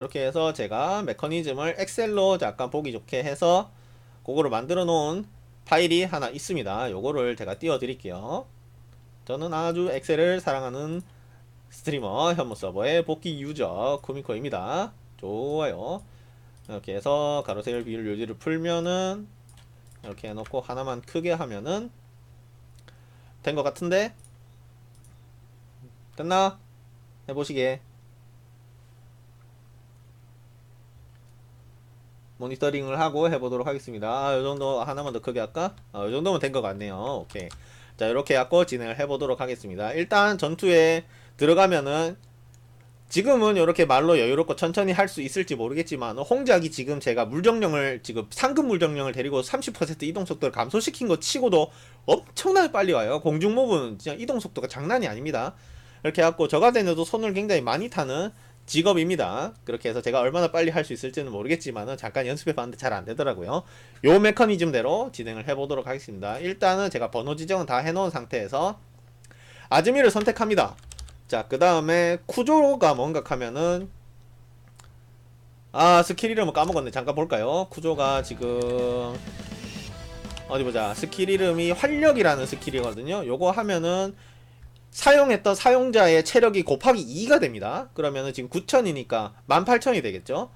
이렇게 해서 제가 메커니즘을 엑셀로 잠깐 보기 좋게 해서 그거를 만들어 놓은 파일이 하나 있습니다. 요거를 제가 띄워 드릴게요. 저는 아주 엑셀을 사랑하는 스트리머 현무 서버의 복귀 유저 쿠미코입니다. 좋아요. 이렇게 해서 가로세일 비율 요지를 풀면은 이렇게 해놓고 하나만 크게 하면은 된 것 같은데 됐나? 해보시게 모니터링을 하고 해보도록 하겠습니다. 아, 이 정도 하나만 더 크게 할까? 아, 이 정도면 된 것 같네요. 오케이. 자, 이렇게 하고 진행을 해보도록 하겠습니다. 일단 전투에 들어가면은 지금은 이렇게 말로 여유롭고 천천히 할 수 있을지 모르겠지만 홍작이 지금 제가 물정령을 지금 상급 물정령을 데리고 30% 이동 속도를 감소시킨 것 치고도 엄청나게 빨리 와요. 공중몹은 진짜 이동 속도가 장난이 아닙니다. 이렇게 해갖고 저가대녀도 손을 굉장히 많이 타는 직업입니다. 그렇게 해서 제가 얼마나 빨리 할 수 있을지는 모르겠지만 잠깐 연습해 봤는데 잘 안 되더라고요. 요 메커니즘대로 진행을 해 보도록 하겠습니다. 일단은 제가 번호 지정은 다 해놓은 상태에서 아즈미를 선택합니다. 자, 그 다음에 쿠조가 뭔가 하면은 아 스킬 이름을 까먹었네. 잠깐 볼까요? 쿠조가 지금 어디 보자. 스킬 이름이 활력이라는 스킬이거든요. 요거 하면은 사용했던 사용자의 체력이 곱하기 2가 됩니다. 그러면은 지금 9천이니까 18,000이 되겠죠.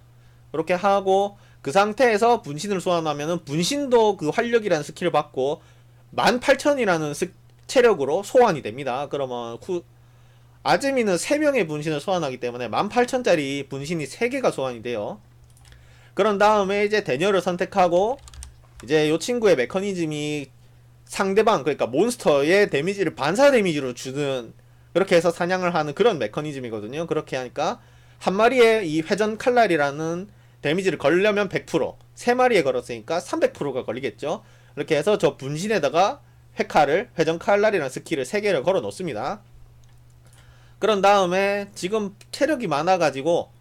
그렇게 하고 그 상태에서 분신을 소환하면은 분신도 그 활력이라는 스킬을 받고 18,000이라는 체력으로 소환이 됩니다. 그러면 쿠, 아즈미는 3명의 분신을 소환하기 때문에 18,000짜리 분신이 3개가 소환이 돼요. 그런 다음에 이제 대녀를 선택하고 이제 요 친구의 메커니즘이 상대방 그러니까 몬스터의 데미지를 반사 데미지로 주는 그렇게 해서 사냥을 하는 그런 메커니즘이거든요. 그렇게 하니까 한 마리에 이 회전 칼날이라는 데미지를 걸려면 100%, 세 마리에 걸었으니까 300%가 걸리겠죠. 이렇게 해서 저 분신에다가 회칼을 회전 칼날이라는 스킬을 3개를 걸어 놓습니다. 그런 다음에 지금 체력이 많아가지고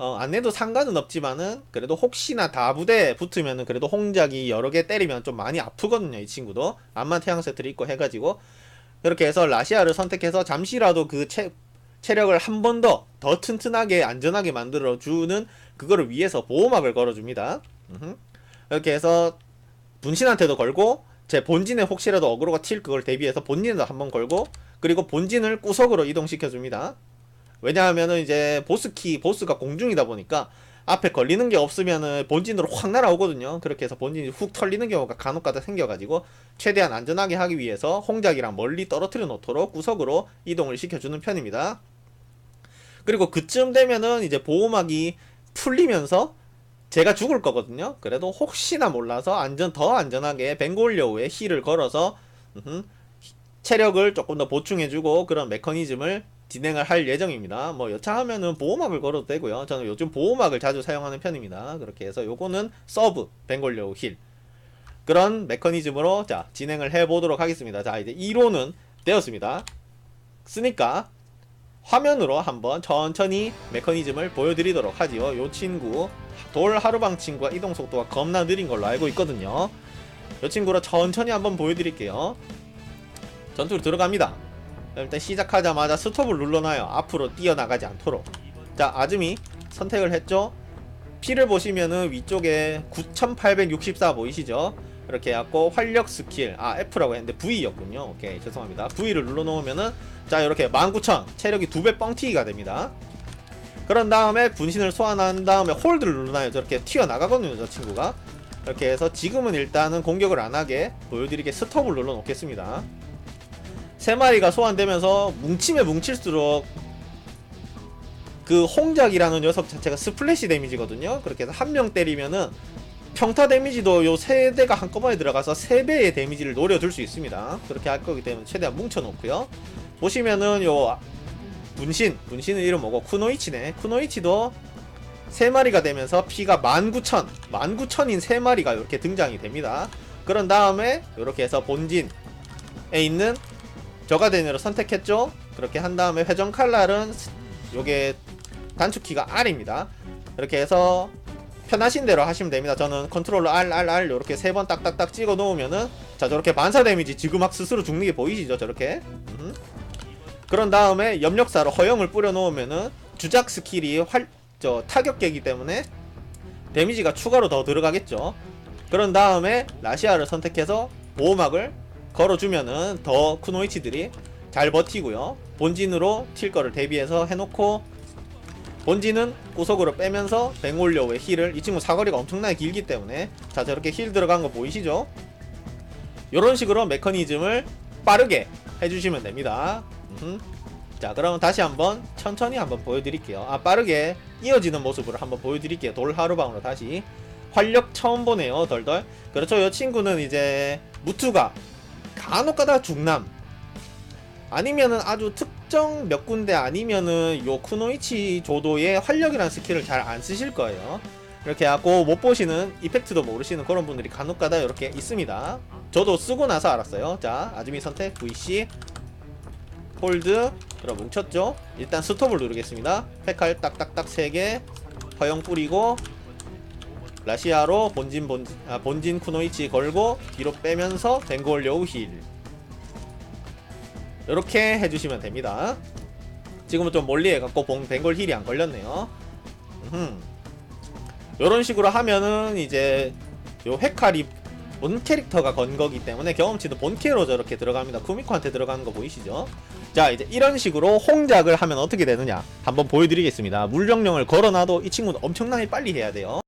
어, 안 내도 상관은 없지만은 그래도 혹시나 다부대 붙으면은 그래도 홍작이 여러 개 때리면 좀 많이 아프거든요 이 친구도. 암만 태양 세트를 입고 해가지고. 그렇게 해서 라시아를 선택해서 잠시라도 그 체, 체력을 한번더더 튼튼하게 안전하게 만들어 주는 그거를 위해서 보호막을 걸어줍니다. 이렇게 해서 분신한테도 걸고 제 본진에 혹시라도 어그로가 튈 그걸 대비해서 본진에도 한번 걸고 그리고 본진을 구석으로 이동시켜 줍니다 왜냐하면은 이제 보스키 보스가 공중이다 보니까 앞에 걸리는 게 없으면은 본진으로 확 날아오거든요. 그렇게 해서 본진이 훅 털리는 경우가 간혹가다 생겨가지고 최대한 안전하게 하기 위해서 홍작이랑 멀리 떨어뜨려 놓도록 구석으로 이동을 시켜주는 편입니다. 그리고 그쯤 되면은 이제 보호막이 풀리면서 제가 죽을 거거든요. 그래도 혹시나 몰라서 안전 더 안전하게 벵골려우에 힐을 걸어서 체력을 조금 더 보충해주고 그런 메커니즘을 진행을 할 예정입니다. 뭐 여차하면은 보호막을 걸어도 되고요. 저는 요즘 보호막을 자주 사용하는 편입니다. 그렇게 해서 요거는 서브 벵골려우 힐 그런 메커니즘으로 자 진행을 해 보도록 하겠습니다. 자 이제 1호는 되었습니다. 쓰니까 화면으로 한번 천천히 메커니즘을 보여드리도록 하지요. 요 친구 돌 하루방 친구가 이동 속도가 겁나 느린 걸로 알고 있거든요. 요 친구로 천천히 한번 보여드릴게요. 전투로 들어갑니다. 일단 시작하자마자 스톱을 눌러놔요. 앞으로 뛰어나가지 않도록. 자, 아즈미 선택을 했죠. 피를 보시면은 위쪽에 9864 보이시죠? 이렇게 해갖고 활력 스킬 아 F라고 했는데 V였군요 오케이 죄송합니다 V를 눌러놓으면은 자 이렇게 19000 체력이 두 배 뻥튀기가 됩니다 그런 다음에 분신을 소환한 다음에 홀드를 눌러놔요 저렇게 튀어나가거든요 저 친구가 이렇게 해서 지금은 일단은 공격을 안하게 보여드리게 스톱을 눌러 놓겠습니다 세 마리가 소환되면서 뭉치면 뭉칠수록 그 홍작이라는 녀석 자체가 스플래시 데미지거든요. 그렇게 해서 한 명 때리면은 평타 데미지도 요 세 대가 한꺼번에 들어가서 세 배의 데미지를 노려둘 수 있습니다. 그렇게 할 거기 때문에 최대한 뭉쳐놓고요. 보시면은 요 분신, 분신은 이름 뭐고 쿠노이치네. 쿠노이치도 세 마리가 되면서 피가 19,000, 19,000인 세 마리가 이렇게 등장이 됩니다. 그런 다음에 이렇게 해서 본진에 있는 저가대으로 선택했죠. 그렇게 한 다음에 회전 칼날은 요게 단축키가 R입니다. 이렇게 해서 편하신 대로 하시면 됩니다. 저는 컨트롤러 R R R 이렇게 세 번 딱딱딱 찍어 놓으면은 자 저렇게 반사 데미지 지금 막 스스로 죽는 게 보이시죠? 저렇게. 음. 그런 다음에 염력사로 허영을 뿌려 놓으면은 주작 스킬이 활 저 타격계이기 때문에 데미지가 추가로 더 들어가겠죠. 그런 다음에 라시아를 선택해서 보호막을 걸어주면은 더 쿠노이치들이 잘 버티고요. 본진으로 튈 거를 대비해서 해놓고 본진은 구석으로 빼면서 뱅올려의 힐을 이 친구 사거리가 엄청나게 길기 때문에 자 저렇게 힐 들어간 거 보이시죠? 이런 식으로 메커니즘을 빠르게 해주시면 됩니다. 음흠. 자 그러면 다시 한번 천천히 한번 보여드릴게요. 아 빠르게 이어지는 모습을 한번 보여드릴게요. 돌 하루방으로 다시 활력 처음 보네요. 덜덜. 그렇죠. 이 친구는 이제 무투가 간혹가다 중남 아니면은 아주 특정 몇 군데 아니면은 요 쿠노이치 조도의 활력이라는 스킬을 잘 안 쓰실 거예요. 이렇게 하고 못 보시는 이펙트도 모르시는 그런 분들이 간혹가다 이렇게 있습니다. 저도 쓰고 나서 알았어요. 자, 아즈미 선택 VC 홀드 그럼 뭉쳤죠? 일단 스톱을 누르겠습니다. 페칼 딱딱딱 3개 허용 뿌리고 라시아로 본진 본진 아, 본진 쿠노이치 걸고 뒤로 빼면서 뱅골 여우 힐 이렇게 해주시면 됩니다. 지금은 좀 멀리 해갖고 봉 뱅골 힐이 안 걸렸네요. 이런 식으로 하면은 이제 요 헤칼이 본 캐릭터가 건 거기 때문에 경험치도 본캐로 저렇게 들어갑니다. 쿠미코한테 들어가는 거 보이시죠? 자 이제 이런 식으로 홍작을 하면 어떻게 되느냐 한번 보여드리겠습니다. 물정령을 걸어놔도 이 친구는 엄청나게 빨리 해야 돼요.